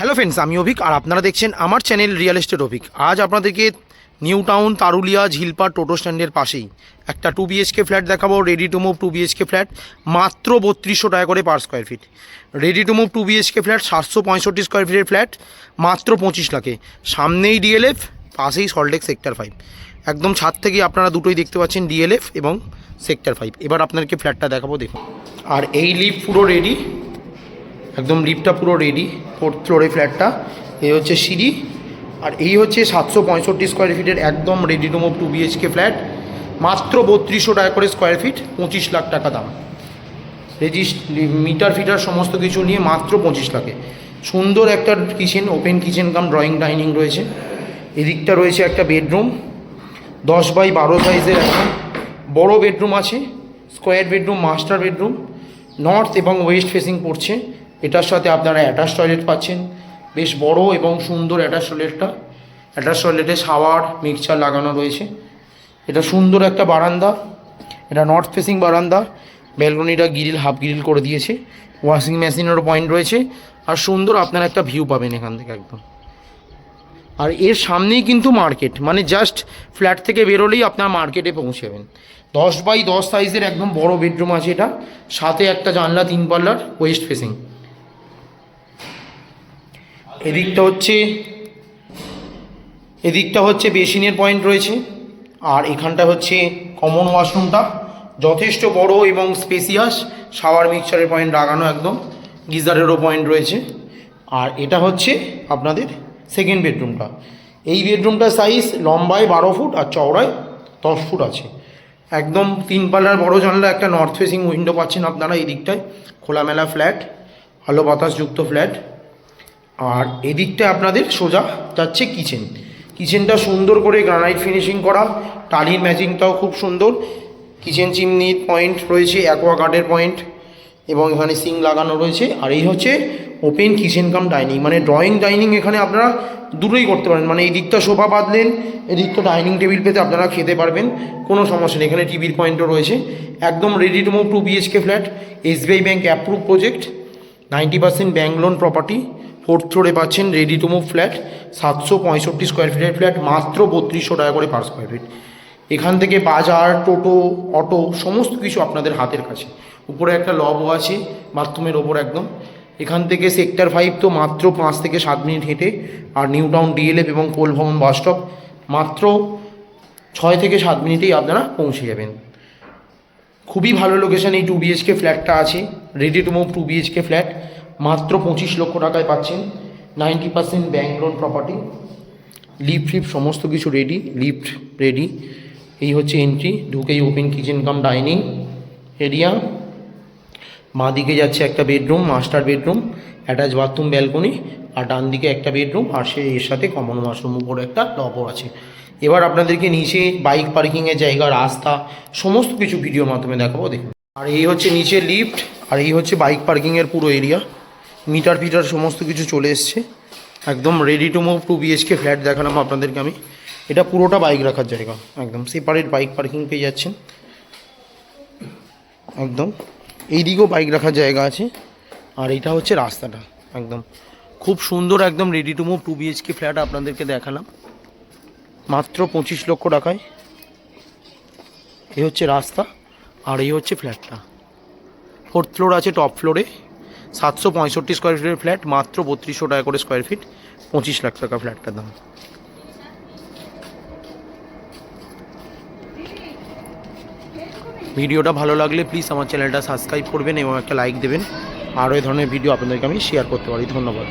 Hello friends আমি অভিক আর আপনারা দেখছেন আমার চ্যানেল রিয়েল এস্টেট অভিক। আজ আপনাদেরকে নিউ টাউন তারুলিয়া ঝিলপা টোটো স্ট্যান্ডের পাশেই একটা টু বিএচকে ফ্ল্যাট দেখাবো ready to move two BHK flat মাত্র বত্রিশশো টাকা করে per square feet ready to move two BHK flat সাতশো পঁয়ষট্টি স্কোয়ার ফিটের ফ্ল্যাট মাত্র পঁচিশ লাখে। সামনেই ডিএলএফ পাশেই সল্টেক সেক্টর ফাইভ একদম ছাদ থেকে আপনারা দুটোই দেখতে পাচ্ছেন ডিএলএফ এবং সেক্টর ফাইভ এবার আপনাদেরকে ফ্ল্যাটটা দেখাবো, দেখুন। আর এই লিফ পুরো রেডি একদম লিফটটা পুরো রেডি ফোর্থ ফ্লোরে ফ্ল্যাটটা এই হচ্ছে সিঁড়ি, আর এই হচ্ছে সাতশো পঁয়ষট্টি স্কোয়ার ফিটের একদম ready to move two BHK flat মাত্র বত্রিশশো টাকা করে স্কোয়ার ফিট পঁচিশ লাখ টাকা দাম। রেজিস্ট মিটার ফিটার সমস্ত কিছু নিয়ে মাত্র পঁচিশ লাখে। সুন্দর একটা kitchen open kitchen cum drawing dining রয়েছে। এদিকটা রয়েছে একটা বেডরুম দশ বাই বারো সাইজের একটা বড় বেডরুম আছে square bedroom master bedroom north এবং ওয়েস্ট ফেসিং পড়ছে। এটার সাথে আপনারা অ্যাটাচ টয়লেট পাচ্ছেন। বেশ বড় এবং সুন্দর অ্যাটাচ টয়লেটটা অ্যাটাচ টয়লেটে শাওয়ার মিক্সচার লাগানো রয়েছে। এটা সুন্দর একটা বারান্দা। এটা নর্থ ফেসিং বারান্দা। ব্যালকনিটা গ্রিল হাফ গ্রিল করে দিয়েছে। ওয়াশিং মেশিনেরও পয়েন্ট রয়েছে। আর সুন্দর আপনারা একটা ভিউ পাবেন এখান থেকে একদম। আর এর সামনেই কিন্তু মার্কেট মানে জাস্ট ফ্ল্যাট থেকে বেরোলেই আপনার মার্কেটে পৌঁছে যাবেন। দশ বাই দশ সাইজের একদম বড় বেডরুম আছে এটা। সাথে একটা জানলা, তিন পাল্লার ওয়েস্ট ফেসিং এদিকটা হচ্ছে এদিকটা হচ্ছে বেসিনের পয়েন্ট রয়েছে, আর এখানটা হচ্ছে কমন ওয়াশরুমটা যথেষ্ট বড় এবং স্পেসিয়াস শাওয়ার মিক্সচারের পয়েন্ট লাগানো একদম, গিজারেরও পয়েন্ট রয়েছে। আর এটা হচ্ছে আপনাদের সেকেন্ড বেডরুমটা এই বেডরুমটার সাইজ লম্বায় বারো ফুট আর চওড়ায় দশ ফুট আছে। একদম তিন পাল্লার বড় জানলা, একটা নর্থ ফেসিং উইন্ডো পাচ্ছেন আপনারা এই দিকটায়। খোলামেলা ফ্ল্যাট ভালো বাতাসযুক্ত ফ্ল্যাট আর এদিকটা আপনাদের সোজা যাচ্ছে কিচেন কিচেনটা সুন্দর করে গ্রানাইট ফিনিশিং করা টালির ম্যাচিংটাও খুব সুন্দর। কিচেন চিমনির পয়েন্ট রয়েছে অ্যাকোয়াগার্ডের পয়েন্ট এবং এখানে সিং লাগানো রয়েছে। আর এই হচ্ছে ওপেন কিচেন কাম ডাইনিং মানে ড্রয়িং ডাইনিং এখানে আপনারা দুটোই করতে পারেন। মানে এই দিকটা সোফা বাঁধলেন, এদিকটা ডাইনিং টেবিল পেতে আপনারা খেতে পারবেন, কোনো সমস্যা নেই। এখানে টিভির পয়েন্টও রয়েছে। একদম ready to move two BHK flat SBI bank approve project ninety percent bank loan property fourth ফ্লোরে পাচ্ছেন রেডি টু মুভ ফ্ল্যাট, সাতশো পঁয়ষট্টি স্কোয়ার ফিটের ফ্ল্যাট, মাত্র বত্রিশশো টাকা করে পার স্কোয়ার ফিট এখান থেকে বাজার, টোটো, অটো, সমস্ত কিছু আপনাদের হাতের কাছে। উপরে একটা লবও আছে, বাথরুমের ওপর একদম। এখান থেকে সেক্টর ফাইভ তো মাত্র পাঁচ থেকে সাত মিনিট হেঁটে, আর নিউ টাউন ডিএলএফ এবং কোল ভবন বাস স্টপ মাত্র ছয় থেকে সাত মিনিটেই আপনারা পৌঁছে যাবেন। খুবই ভালো লোকেশন এই টু বিএইচকে ফ্ল্যাটটা আছে ready to move two BHK flat মাত্র পঁচিশ লক্ষ টাকায় পাচ্ছেন। Ninety percent bank loan property lift fifth সমস্ত কিছু রেডি লিফট রেডি এই হচ্ছে এন্ট্রি ঢুকেই open kitchen cum dining area বাঁ দিকে যাচ্ছে একটা bedroom master bedroom attach bathroom balcony আর ডান দিকে একটা বেডরুম আর সে এর সাথে কমন ওয়াশরুম উপরে একটা টপও আছে। এবার আপনাদেরকে নিচে বাইক পার্কিংয়ের জায়গা, রাস্তা, সমস্ত কিছু ভিডিওর মাধ্যমে দেখাবো, দেখুন। আর এই হচ্ছে নিচে লিফট আর এই হচ্ছে বাইক পার্কিংয়ের পুরো এরিয়া মিটার ফিটার সমস্ত কিছু চলে এসছে। একদম ready to move two BHK flat দেখালাম আপনাদেরকে আমি। এটা পুরোটা বাইক রাখার জায়গা, একদম সেপারেট বাইক পার্কিং পেয়ে যাচ্ছেন। একদম এই দিকেও বাইক রাখার জায়গা আছে। আর এটা হচ্ছে রাস্তাটা, একদম। খুব সুন্দর একদম ready to move two BHK flat আপনাদেরকে দেখালাম। মাত্র পঁচিশ লক্ষ টাকায়। এই হচ্ছে রাস্তা, আর এই হচ্ছে ফ্ল্যাটটা ফোর্থ ফ্লোর আছে টপ ফ্লোরে সাতশো পঁয়ষট্টি স্কোয়ার ফিটের ফ্ল্যাট মাত্র বত্রিশশো টাকা করে স্কোয়ার ফিট পঁচিশ লাখ টাকা ফ্ল্যাটটার দাম। ভিডিওটা ভালো লাগলে প্লিজ আমার চ্যানেলটা সাবস্ক্রাইব করবেন এবং একটা লাইক দেবেন। আরও এই ধরনের ভিডিও আপনাদেরকে আমি শেয়ার করতে পারি। ধন্যবাদ।